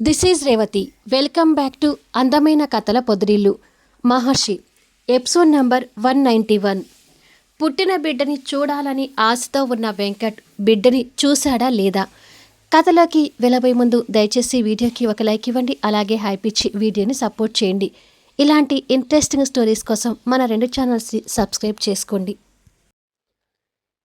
This is Revathi welcome back to అందమైన కథల పొదిరిల్లు Maharshi episode number one ninety one పుట్టిన బిడ్డని చూడాలని ఆశతో ఉన్న వెంకట్ బిడ్డని చూశాడా లేదా? కథలోకి వెళ్ళబోయే ముందు దయచేసి వీడియోకి ఒక లైక్ ఇవ్వండి అలాగే హైప్ ఇచ్చి వీడియోని సపోర్ట్ చేయండి. ఇలాంటి ఇంట్రెస్టింగ్ స్టోరీస్ కోసం మన రెండు ఛానల్స్ని సబ్స్క్రైబ్ చేసుకోండి.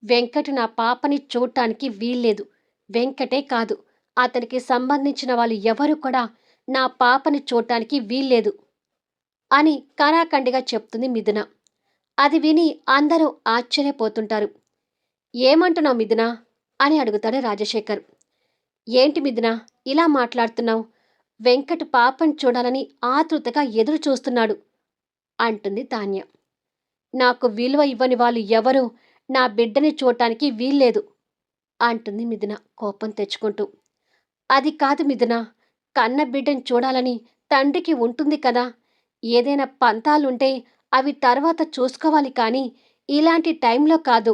వెంకట్ నా పాపని చూడటానికి వీల్లేదు. వెంకటే కాదు. అతనికి సంబంధించిన వాళ్ళు ఎవరు కూడా నా పాపని చూడటానికి వీల్లేదు అని కరాఖండిగా చెప్తుంది మిథున. అది విని అందరూ ఆశ్చర్యపోతుంటారు. ఏమంటున్నావు మిథున? అని అడుగుతాడు రాజశేఖర్. ఏంటి మిథున? ఇలా మాట్లాడుతున్నావు. వెంకట్ పాపని చూడాలని ఆతృతగా ఎదురు చూస్తున్నాడు అంటుంది తాన్య. నాకు విలువ ఇవ్వని వాళ్ళు ఎవరు నా బిడ్డని చూడటానికి వీల్లేదు అంటుంది మిథున కోపం తెచ్చుకుంటూ. అది కాదు మిథున. కన్న బిడ్డను చూడాలని తండ్రికి ఉంటుంది కదా. ఏదైనా పంతాలుంటే అవి తర్వాత చూసుకోవాలి కానీ ఇలాంటి టైంలో కాదు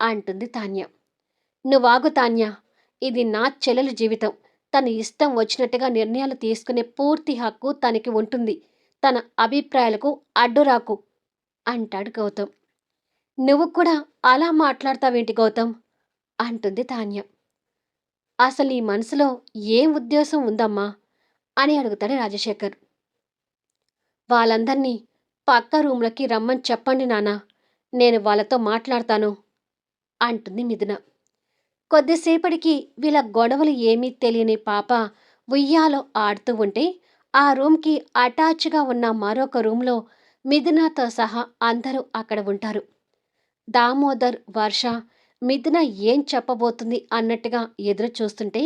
అంటుంది తాన్య. నువ్వాగు తాన్య. ఇది నా చెల్లెలు జీవితం. తన ఇష్టం వచ్చినట్టుగా నిర్ణయాలు తీసుకునే పూర్తి హక్కు తనకి ఉంటుంది. తన అభిప్రాయాలకు అడ్డురాకు అంటాడు గౌతమ్. నువ్వు కూడా అలా మాట్లాడతావేంటి గౌతమ్? అంటుంది తాన్య. అసలు ఈ మనసులో ఏం ఉద్దేశం ఉందమ్మా? అని అడుగుతాడు రాజశేఖర్. వాళ్ళందరినీ పక్క రూమ్లకి రమ్మని చెప్పండి నాన్న నేను వాళ్ళతో మాట్లాడతాను అంటుంది మిథున. కొద్దిసేపటికి వీళ్ళ గొడవలు ఏమీ తెలియని పాప ఉయ్యాలో ఆడుతూ ఉంటే ఆ రూమ్కి అటాచ్గా ఉన్న మరొక రూమ్లో మిథునాతో సహా అందరూ అక్కడ ఉంటారు. దామోదర్ వర్ష మిథున ఏం చెప్పబోతుంది అన్నట్టుగా ఎదురు చూస్తుంటే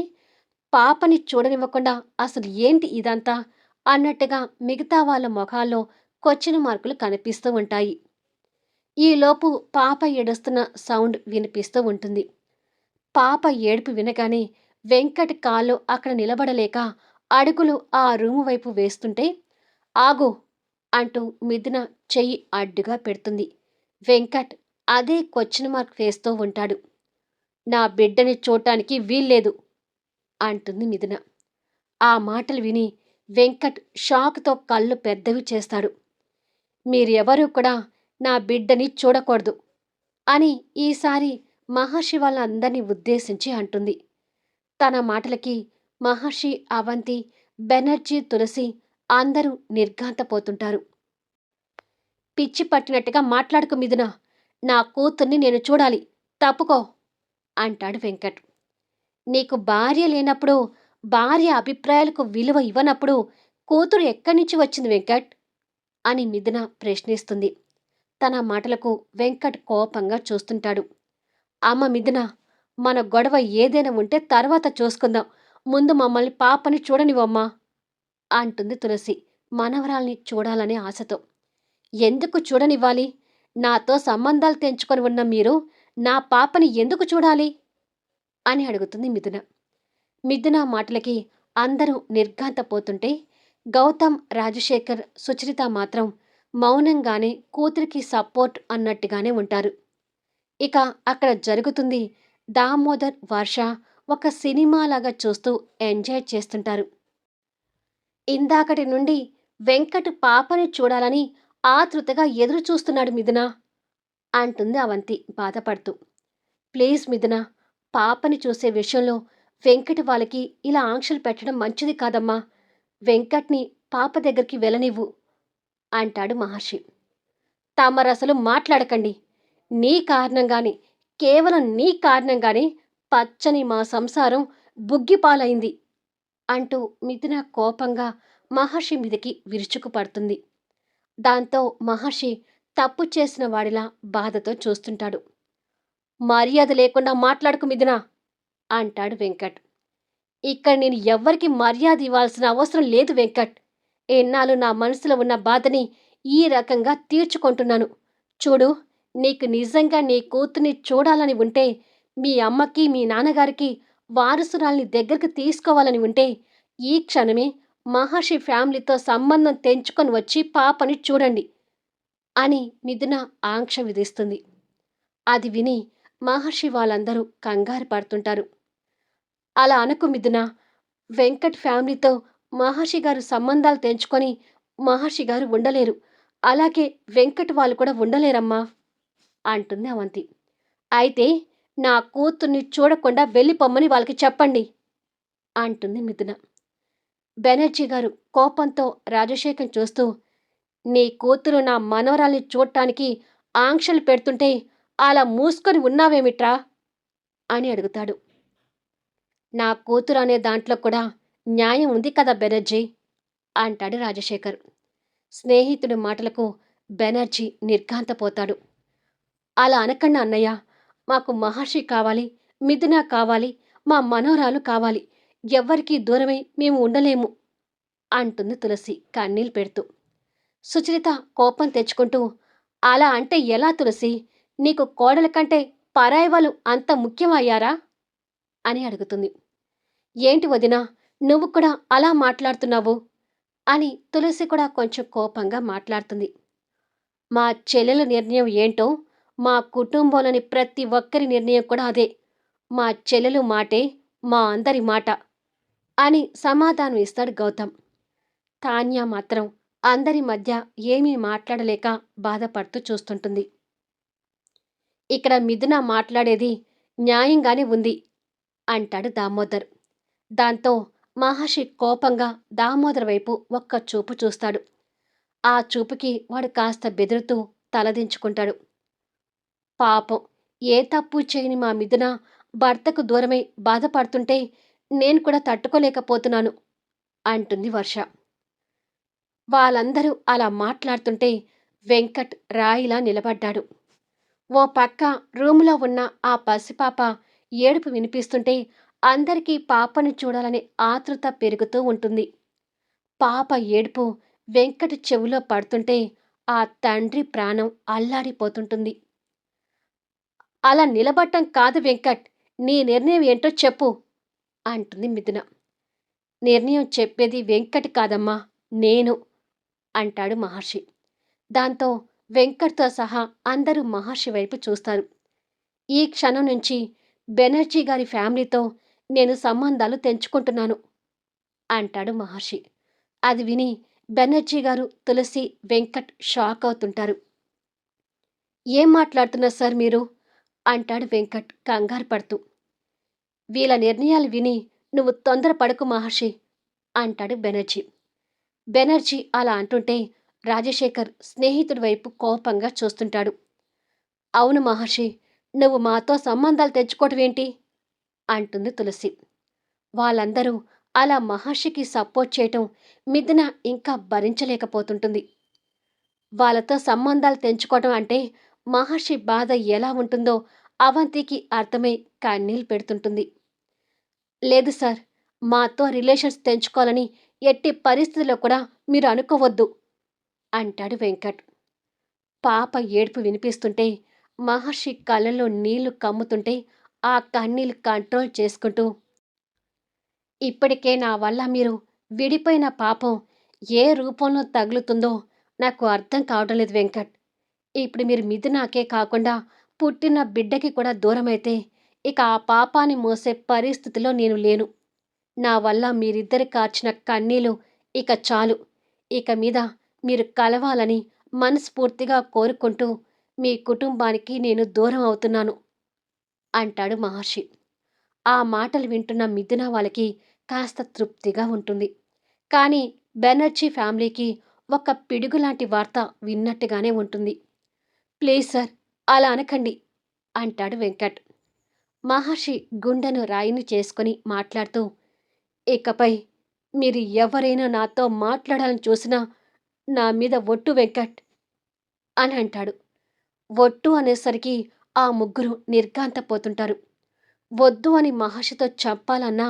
పాపని చూడనివ్వకుండా అసలు ఏంటి ఇదంతా అన్నట్టుగా మిగతా వాళ్ళ ముఖాల్లో కొచ్చిన మార్కులు కనిపిస్తూ ఉంటాయి. ఈలోపు పాప ఏడుస్తున్న సౌండ్ వినిపిస్తూ ఉంటుంది. పాప ఏడుపు వినగానే వెంకట్ కాళ్ళు అక్కడ నిలబడలేక అడుగులు ఆ రూము వైపు వేస్తుంటే ఆగు అంటూ మిథున చెయ్యి అడ్డుగా పెడుతుంది. వెంకట్ అదే క్వశ్చన్ మార్క్ వేస్తూ ఉంటాడు. నా బిడ్డని చూడటానికి వీల్లేదు అంటుంది మిథున. ఆ మాటలు విని వెంకట్ షాక్తో కళ్ళు పెద్దవి చేస్తాడు. మీరెవరూ కూడా నా బిడ్డని చూడకూడదు అని ఈసారి మహర్షి వాళ్ళందరినీ ఉద్దేశించి అంటుంది. తన మాటలకి మహర్షి అవంతి బెనర్జీ తులసి అందరూ నిర్ఘాంతపోతుంటారు. పిచ్చి పట్టినట్టుగా మాట్లాడుకు మిథున. నా కూతుర్ని నేను చూడాలి. తప్పుకో అంటాడు వెంకట్. నీకు భార్య లేనప్పుడు భార్య అభిప్రాయాలకు విలువ ఇవ్వనప్పుడు కూతురు ఎక్కడి నుంచి వచ్చింది వెంకట్? అని మిథున ప్రశ్నిస్తుంది. తన మాటలకు వెంకట్ కోపంగా చూస్తుంటాడు. అమ్మ మిథున మన గొడవ ఏదైనా ఉంటే తర్వాత చూసుకుందాం. ముందు మమ్మల్ని పాపని చూడనివమ్మా అంటుంది తులసి. మనవరాల్ని చూడాలనే ఆశతో. ఎందుకు చూడనివ్వాలి? నాతో సంబంధాలు తెంచుకొని ఉన్న మీరు నా పాపని ఎందుకు చూడాలి? అని అడుగుతుంది మిథున. మిథున మాటలకి అందరూ నిర్ఘాంతపోతుంటే గౌతమ్ రాజశేఖర్ సుచరిత మాత్రం మౌనంగానే కూతురికి సపోర్ట్ అన్నట్టుగానే ఉంటారు. ఇక అక్కడ జరుగుతుంది దామోదర్ వర్ష ఒక సినిమాలాగా చూస్తూ ఎంజాయ్ చేస్తుంటారు. ఇందాకటి నుండి వెంకట్ పాపని చూడాలని ఆతృతగా ఎదురు చూస్తున్నాడు మిథున అంటుంది అవంతి బాధపడుతూ. ప్లీజ్ మిథున పాపని చూసే విషయంలో వెంకట వాళ్ళకి ఇలా ఆంక్షలు పెట్టడం మంచిది కాదమ్మా. వెంకట్ని పాప దగ్గరికి వెళ్ళనివ్వు అంటాడు మహర్షి. తమరసలు మాట్లాడకండి. నీ కారణంగానే కేవలం నీ కారణంగానే పచ్చని మా సంసారం బుగ్గిపాలైంది అంటూ మిథున కోపంగా మహర్షి మీదకి విరుచుకుపడుతుంది. దాంతో మహర్షి తప్పు చేసిన వాడిలా బాధతో చూస్తుంటాడు. మర్యాద లేకుండా మాట్లాడుకు మిథున అంటాడు వెంకట్. ఇక్కడ నేను ఎవ్వరికి మర్యాద ఇవ్వాల్సిన అవసరం లేదు వెంకట్. ఎన్నాళ్ళు నా మనసులో ఉన్న బాధని ఈ రకంగా తీర్చుకుంటున్నాను. చూడు నీకు నిజంగా నీ కూతుర్ని చూడాలని ఉంటే మీ అమ్మకి మీ నాన్నగారికి వారసురాల్ని దగ్గరికి తీసుకోవాలని ఉంటే ఈ క్షణమే మహర్షి ఫ్యామిలీతో సంబంధం తెంచుకొని వచ్చి పాపని చూడండి అని మిథున ఆంక్ష విధిస్తుంది. అది విని మహర్షి వాళ్ళందరూ కంగారు పడుతుంటారు. అలా అనకు మిథున వెంకట్ ఫ్యామిలీతో మహర్షి గారు సంబంధాలు తెంచుకొని మహర్షి గారు ఉండలేరు. అలాగే వెంకట్ వాళ్ళు కూడా ఉండలేరమ్మా అంటుంది అవంతి. అయితే నా కూతుర్ని చూడకుండా వెళ్ళిపోమ్మని వాళ్ళకి చెప్పండి అంటుంది మిథున. బెనర్జీ గారు కోపంతో రాజశేఖర్ చూస్తూ నీ కూతురు నా మనవరాల్ని చూడటానికి ఆంక్షలు పెడుతుంటే అలా మూసుకొని ఉన్నావేమిట్రా? అని అడుగుతాడు. నా కూతురు అనే దాంట్లో కూడా న్యాయం ఉంది కదా బెనర్జీ? అంటాడు రాజశేఖర్. స్నేహితుడి మాటలకు బెనర్జీ నిర్ఘాంతపోతాడు. అలా అనకండి అన్నయ్య మాకు మహర్షి కావాలి మిథున కావాలి మా మనోరాలు కావాలి ఎవ్వరికీ దూరమై మేము ఉండలేము అంటుంది తులసి కన్నీళ్ళు పెడుతూ. సుచరిత కోపం తెచ్చుకుంటూ అలా అంటే ఎలా తులసి? నీకు కోడల కంటే పరాయి వాళ్ళు అంత ముఖ్యమయ్యారా? అని అడుగుతుంది. ఏంటి వదినా నువ్వు కూడా అలా మాట్లాడుతున్నావు? అని తులసి కూడా కొంచెం కోపంగా మాట్లాడుతుంది. మా చెల్లెల నిర్ణయం ఏంటో మా కుటుంబంలోని ప్రతి ఒక్కరి నిర్ణయం కూడా అదే. మా చెల్లెలు మాటే మా అందరి మాట. అని సమాధానం ఇస్తాడు గౌతమ్. తాన్య మాత్రం అందరి మధ్య ఏమీ మాట్లాడలేక బాధపడుతూ చూస్తుంటుంది. ఇక్కడ మిథున మాట్లాడేది న్యాయంగానే ఉంది అంటాడు దామోదర్. దాంతో మహర్షి కోపంగా దామోదర్ వైపు ఒక్క చూపు చూస్తాడు. ఆ చూపుకి వాడు కాస్త బెదురుతూ తలదించుకుంటాడు. పాపం ఏ తప్పు చేయని మా మిథున భర్తకు దూరమై బాధపడుతుంటే నేను కూడా తట్టుకోలేకపోతున్నాను అంటుంది వర్ష. వాళ్ళందరూ అలా మాట్లాడుతుంటే వెంకట్ రాయిలా నిలబడ్డాడు. ఓ పక్క రూములో ఉన్న ఆ పసిపాప ఏడుపు వినిపిస్తుంటే అందరికీ పాపను చూడాలనే ఆతృత పెరుగుతూ ఉంటుంది. పాప ఏడుపు వెంకట చెవిలో పడుతుంటే ఆ తండ్రి ప్రాణం అల్లాడిపోతుంటుంది. అలా నిలబట్టం కాదు వెంకట్ నీ నిర్ణయం ఏంటో చెప్పు. అంటుంది మిథున. నిర్ణయం చెప్పేది వెంకట్ కాదమ్మా నేను అంటాడు మహర్షి. దాంతో వెంకట్తో సహా అందరూ మహర్షి వైపు చూస్తారు. ఈ క్షణం నుంచి బెనర్జీ గారి ఫ్యామిలీతో నేను సంబంధాలు తెంచుకుంటున్నాను అంటాడు మహర్షి. అది విని బెనర్జీ గారు తులసి వెంకట్ షాక్ అవుతుంటారు. ఏం మాట్లాడుతున్నారు సార్ మీరు? అంటాడు వెంకట్ కంగారు పడుతూ. వీళ్ళ నిర్ణయాలు విని నువ్వు తొందరపడకు మహర్షి అంటాడు బెనర్జీ. బెనర్జీ అలా అంటుంటే రాజశేఖర్ స్నేహితుడి వైపు కోపంగా చూస్తుంటాడు. అవును మహర్షి నువ్వు మాతో సంబంధాలు తెచ్చుకోవటం ఏంటి? అంటుంది తులసి. వాళ్ళందరూ అలా మహర్షికి సపోర్ట్ చేయటం మిథున ఇంకా భరించలేకపోతుంటుంది. వాళ్ళతో సంబంధాలు తెంచుకోవటం అంటే మహర్షి బాధ ఎలా ఉంటుందో అవంతికి అర్థమై కన్నీళ్ళు పెడుతుంటుంది. లేదు సార్ మాతో రిలేషన్స్ తెంచుకోవాలని ఎట్టి పరిస్థితుల్లో కూడా మీరు అనుకోవద్దు అంటాడు వెంకట్. పాప ఏడుపు వినిపిస్తుంటే మహర్షి కళ్ళలో నీళ్ళు కమ్ముతుంటే ఆ కన్నీళ్ళు కంట్రోల్ చేసుకుంటూ ఇప్పటికే నా వల్ల మీరు విడిపోయిన పాపం ఏ రూపంలో తగులుతుందో నాకు అర్థం కావడం లేదు వెంకట్. ఇప్పుడు మీరు మిథునాకే కాకుండా పుట్టిన బిడ్డకి కూడా దూరమైతే ఇక ఆ పాపాన్ని మోసే పరిస్థితిలో నేను లేను. నా వల్ల మీరిద్దరు కార్చిన కన్నీలు ఇక చాలు. ఇక మీద మీరు కలవాలని మనస్ఫూర్తిగా కోరుకుంటూ మీ కుటుంబానికి నేను దూరం అవుతున్నాను అంటాడు మహర్షి. ఆ మాటలు వింటున్న మిథున వాళ్ళకి కాస్త తృప్తిగా ఉంటుంది. కానీ బెనర్జీ ఫ్యామిలీకి ఒక పిడుగు లాంటి వార్త విన్నట్టుగానే ఉంటుంది. ప్లీజ్ సార్ అలా అనకండి అంటాడు వెంకట్. మహర్షి గుండెను రాయిని చేసుకుని మాట్లాడుతూ ఇకపై మీరు ఎవరైనా నాతో మాట్లాడాలని చూసినా నా మీద ఒట్టు వెంకట్ అని అంటాడు. ఒట్టు అనేసరికి ఆ ముగ్గురు నిర్గాంతపోతుంటారు వద్దు అని మహర్షితో చెప్పాలన్నా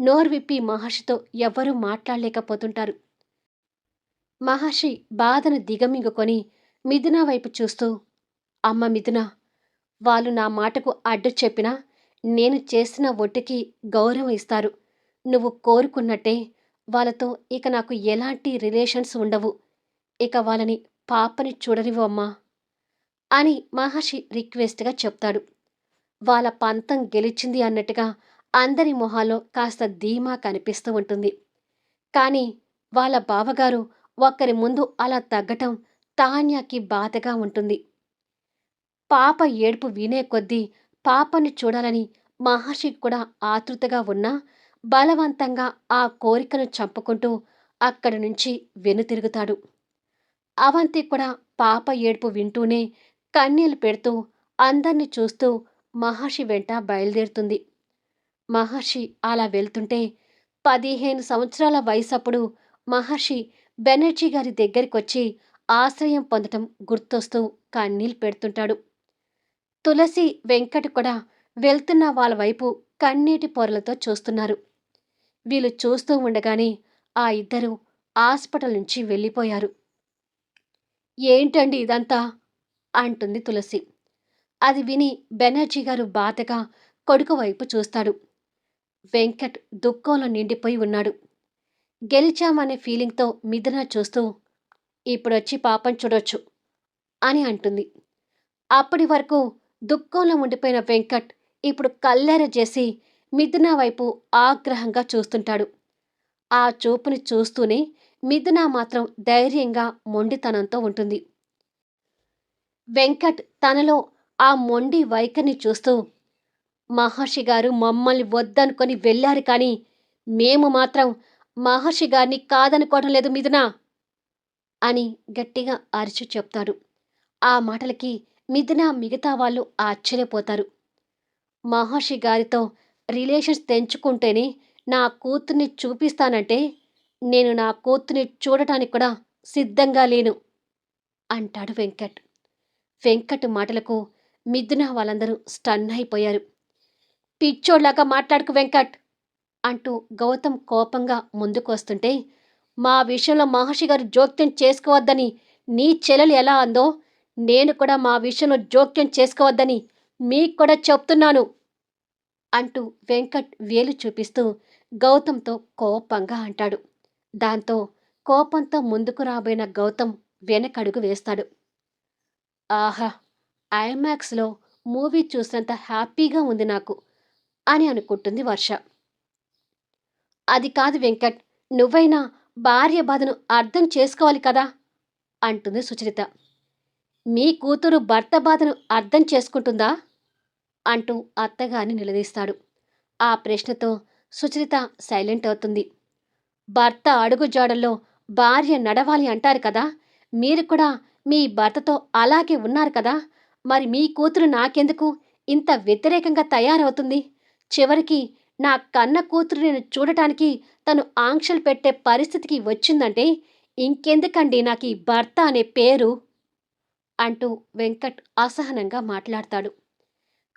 నోర్విప్పి మహర్షితో ఎవరూ మాట్లాడలేకపోతుంటారు. మహర్షి బాధను దిగమింగుకొని మిథున వైపు చూస్తూ అమ్మ మిథున వాళ్ళు నా మాటకు అడ్డు చెప్పినా నేను చేసిన ఒట్టికి గౌరవం ఇస్తారు. నువ్వు కోరుకున్నట్టే వాళ్ళతో ఇక నాకు ఎలాంటి రిలేషన్స్ ఉండవు. ఇక వాళ్ళని పాపని చూడనివ్వు అమ్మా అని మహర్షి రిక్వెస్ట్గా చెప్తాడు. వాళ్ళ పంతం గెలిచింది అన్నట్టుగా అందరి మొహాల్లో కాస్త ధీమా కనిపిస్తూ ఉంటుంది. కానీ వాళ్ళ బావగారు ఒక్కరి ముందు అలా తగ్గటం తాన్యాకి బాధగా ఉంటుంది. పాప ఏడుపు వినే కొద్దీ పాపని చూడాలని మహర్షికి కూడా ఆతృతగా ఉన్నా బలవంతంగా ఆ కోరికను చంపుకుంటూ అక్కడి నుంచి వెనుతిరుగుతాడు అవంతి కూడా పాప ఏడుపు వింటూనే కన్నీళ్ళు పెడుతూ అందర్నీ చూస్తూ మహర్షి వెంట బయలుదేరుతుంది. మహర్షి అలా వెళ్తుంటే పదిహేను సంవత్సరాల వయసప్పుడు మహర్షి బెనర్జీ గారి దగ్గరికొచ్చి ఆశ్రయం పొందటం గుర్తొస్తూ కన్నీళ్ళు పెడుతుంటాడు. తులసి వెంకట్ కూడా వెళ్తున్న వాళ్ళ వైపు కన్నీటి పొరలతో చూస్తున్నారు. వీళ్ళు చూస్తూ ఉండగానే ఆ ఇద్దరు హాస్పిటల్ నుంచి వెళ్ళిపోయారు. ఏంటండి ఇదంతా? అంటుంది తులసి. అది విని బెనర్జీ గారు బాధగా కొడుకు వైపు చూస్తాడు. వెంకట్ దుఃఖంలో నిండిపోయి ఉన్నాడు. గెలిచామనే ఫీలింగ్తో మిథున చూస్తూ ఇప్పుడొచ్చి పాపం చూడొచ్చు అని అంటుంది. అప్పటి వరకు దుఃఖంలో ఉండిపోయిన వెంకట్ ఇప్పుడు కల్లెర చేసి మిథున వైపు ఆగ్రహంగా చూస్తుంటాడు. ఆ చూపుని చూస్తూనే మిథున మాత్రం ధైర్యంగా మొండితనంతో ఉంటుంది. వెంకట్ తనలో ఆ మొండి వైఖరిని చూస్తూ మహర్షి గారు మమ్మల్ని వద్దనుకొని వెళ్ళారు కానీ మేము మాత్రం మహర్షి గారిని కాదనుకోవడం లేదు మిథున అని గట్టిగా అరిచి చెప్తాడు. ఆ మాటలకి మిథున మిగతా వాళ్ళు ఆశ్చర్యపోతారు. మహర్షి గారితో రిలేషన్స్ తెంచుకుంటేనే నా కూతుర్ని చూపిస్తానంటే నేను నా కూతుర్ని చూడటానికి కూడా సిద్ధంగా లేను అంటాడు వెంకట్. వెంకట్ మాటలకు మిథున వాళ్ళందరూ స్టన్ అయిపోయారు. పిచ్చోడ్లాగా మాట్లాడుకు వెంకట్ అంటూ గౌతమ్ కోపంగా ముందుకు వస్తుంటే మా విషయంలో మహర్షి గారు జోక్యం చేసుకోవద్దని నీ చెల్లెలు ఎలా అందో నేను కూడా మా విషయంలో జోక్యం చేసుకోవద్దని మీకు కూడా చెప్తున్నాను అంటూ వెంకట్ వేలు చూపిస్తూ గౌతమ్తో కోపంగా అంటాడు. దాంతో కోపంతో ముందుకు రాబోయిన గౌతమ్ వెనకడుగు వేస్తాడు. ఆహా ఐమాక్స్లో మూవీ చూసినంత హ్యాపీగా ఉంది నాకు అని అనుకుంటుంది వర్ష. అది కాదు వెంకట్ నువ్వైనా భార్య బాధను అర్థం చేసుకోవాలి కదా అంటుంది సుచరిత. మీ కూతురు భర్త బాధను అర్థం చేసుకుంటుందా? అంటూ అత్తగారిని నిలదీస్తాడు. ఆ ప్రశ్నతో సుచరిత సైలెంట్ అవుతుంది. భర్త అడుగుజాడల్లో భార్య నడవాలి అంటారు కదా? మీరు కూడా మీ భర్తతో అలాగే ఉన్నారు కదా? మరి మీ కూతురు నాకెందుకు ఇంత వ్యతిరేకంగా తయారవుతుంది? చివరికి నా కన్న కూతురు నేను చూడటానికి తను ఆంక్షలు పెట్టే పరిస్థితికి వచ్చిందంటే ఇంకెందుకండి నాకు ఈ భర్త అనే పేరు? అంటూ వెంకట్ అసహనంగా మాట్లాడతాడు.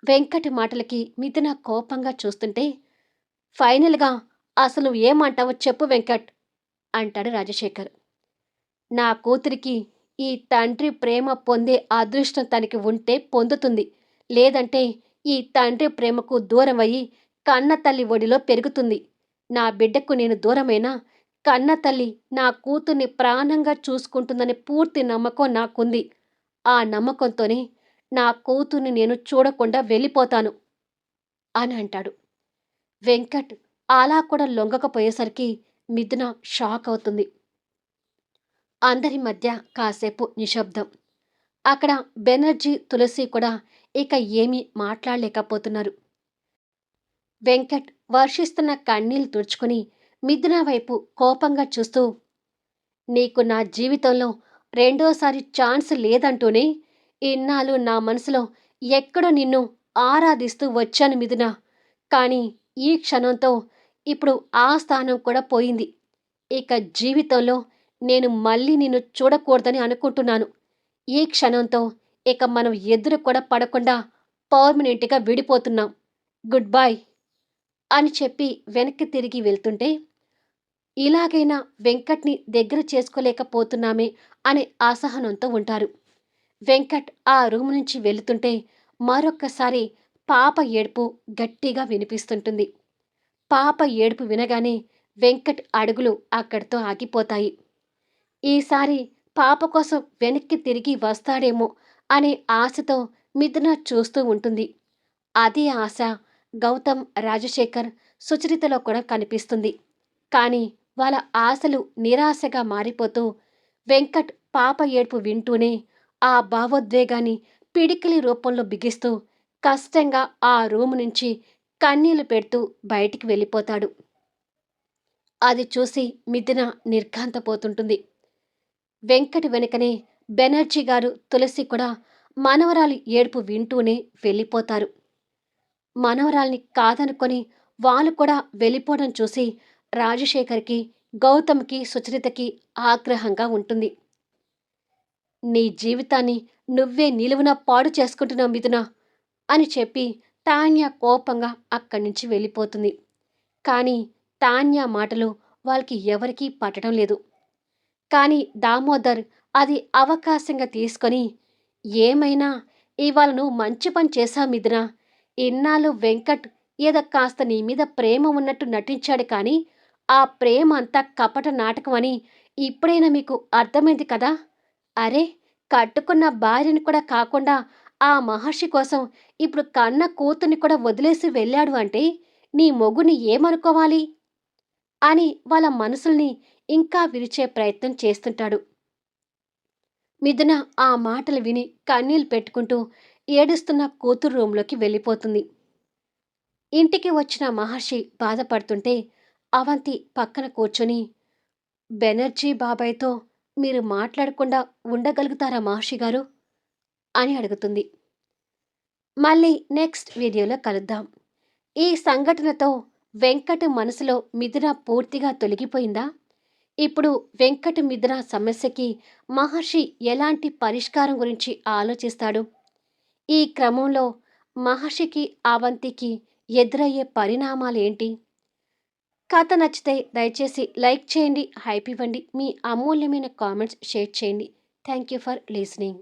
వెంకట్ మాటలకి మిథున కోపంగా చూస్తుంటే ఫైనల్గా అసలు ఏమంటావో చెప్పు వెంకట్ అంటాడు రాజశేఖర్. నా కూతురికి ఈ తండ్రి ప్రేమ పొందే అదృష్టం తనకి ఉంటే పొందుతుంది. లేదంటే ఈ తండ్రి ప్రేమకు దూరం అయ్యి కన్న తల్లి ఒడిలో పెరుగుతుంది. నా బిడ్డకు నేను దూరమైనా కన్న తల్లి నా కూతుర్ని ప్రాణంగా చూసుకుంటుందనే పూర్తి నమ్మకం నాకుంది. ఆ నమ్మకంతోనే నా కూతుర్ని నేను చూడకుండా వెళ్ళిపోతాను అని అంటాడు. వెంకట్ అలా కూడా లొంగకపోయేసరికి మిథున షాక్ అవుతుంది. అందరి మధ్య కాసేపు నిశ్శబ్దం. అక్కడ బెనర్జీ తులసి కూడా ఇక ఏమీ మాట్లాడలేకపోతున్నారు. వెంకట్ వర్షిస్తున్న కన్నీళ్ళు తుడుచుకుని మిథున వైపు కోపంగా చూస్తూ నీకు నా జీవితంలో రెండోసారి ఛాన్స్ లేదంటూనే ఇన్నాళ్ళు నా మనసులో ఎక్కడో నిన్ను ఆరాధిస్తూ వచ్చాను మిథున. కానీ ఈ క్షణంతో ఇప్పుడు ఆ స్థానం కూడా పోయింది. ఇక జీవితంలో నేను మళ్ళీ నిన్ను చూడకూడదని అనుకుంటున్నాను. ఈ క్షణంతో ఇక మనం ఎదురు కూడా పడకుండా పర్మనెంట్గా విడిపోతున్నాం. గుడ్ బాయ్ అని చెప్పి వెనక్కి తిరిగి వెళ్తుంటే ఇలాగైనా వెంకట్ని దగ్గర చేసుకోలేకపోతున్నామే అనే అసహనంతో ఉంటారు. వెంకట్ ఆ రూమ్ నుంచి వెళుతుంటే మరొక్కసారి పాప ఏడుపు గట్టిగా వినిపిస్తుంటుంది. పాప ఏడుపు వినగానే వెంకట్ అడుగులు అక్కడితో ఆగిపోతాయి. ఈసారి పాప కోసం వెనక్కి తిరిగి వస్తాడేమో అనే ఆశతో మిథున చూస్తూ ఉంటుంది. అదే ఆశ గౌతమ్ రాజశేఖర్ సుచరితలో కూడా కనిపిస్తుంది. కానీ వాళ్ళ ఆశలు నిరాశగా మారిపోతూ వెంకట్ పాప ఏడుపు వింటూనే ఆ భావోద్వేగాన్ని పిడికిలి రూపంలో బిగిస్తూ కష్టంగా ఆ రూము నుంచి కన్నీళ్ళు పెడుతూ బయటికి వెళ్ళిపోతాడు. అది చూసి మిథున నిర్ఘాంతపోతుంటుంది. వెంకట్ వెనుకనే బెనర్జీ గారు తులసి కూడా మనవరాలి ఏడుపు వింటూనే వెళ్ళిపోతారు. మనవరాల్ని కాదనుకొని వాళ్ళు కూడా వెళ్ళిపోవడం చూసి రాజశేఖర్కి గౌతమ్కి సుచరితకి ఆగ్రహంగా ఉంటుంది. నీ జీవితాన్ని నువ్వే నిలువున పాడు చేసుకుంటున్నావు మిథున అని చెప్పి తాన్య కోపంగా అక్కడి నుంచి వెళ్ళిపోతుంది. కానీ తాన్య మాటలు వాళ్ళకి ఎవరికీ పట్టడం లేదు. కానీ దామోదర్ అది అవకాశంగా తీసుకొని ఏమైనా ఇవాళ నువ్వు మంచి పని చేశావు మిథున. ఇన్నాళ్ళు వెంకట్ ఏదో కాస్త నీ మీద ప్రేమ ఉన్నట్టు నటించాడు కానీ ఆ ప్రేమ అంతా కపట నాటకం అని ఇప్పుడైనా మీకు అర్థమైంది కదా? అరే కట్టుకున్న భార్యని కూడా కాకుండా ఆ మహర్షి కోసం ఇప్పుడు కన్న కూతుర్ని కూడా వదిలేసి వెళ్ళాడు అంటే నీ మొగుని ఏమనుకోవాలి? అని వాళ్ళ మనసుల్ని ఇంకా విరిచే ప్రయత్నం చేస్తుంటాడు. మిథున ఆ మాటలు విని కన్నీళ్ళు పెట్టుకుంటూ ఏడుస్తున్న కూతురు రూంలోకి వెళ్ళిపోతుంది. ఇంటికి వచ్చిన మహర్షి బాధపడుతుంటే అవంతి పక్కన కూర్చొని బెనర్జీ బాబాయ్తో మీరు మాట్లాడకుండా ఉండగలుగుతారా మహర్షి గారు? అని అడుగుతుంది. మళ్ళీ నెక్స్ట్ వీడియోలో కలుద్దాం. ఈ సంఘటనతో వెంకట మనసులో మిథున పూర్తిగా తొలగిపోయిందా? ఇప్పుడు వెంకట మిథున సమస్యకి మహర్షి ఎలాంటి పరిష్కారం గురించి ఆలోచిస్తాడు? ఈ క్రమంలో మహర్షికి అవంతికి ఎదురయ్యే పరిణామాలేంటి? కథ నచ్చితే దయచేసి లైక్ చేయండి హైప్ ఇవ్వండి. మీ అమూల్యమైన కామెంట్స్ షేర్ చేయండి. Thank you for listening.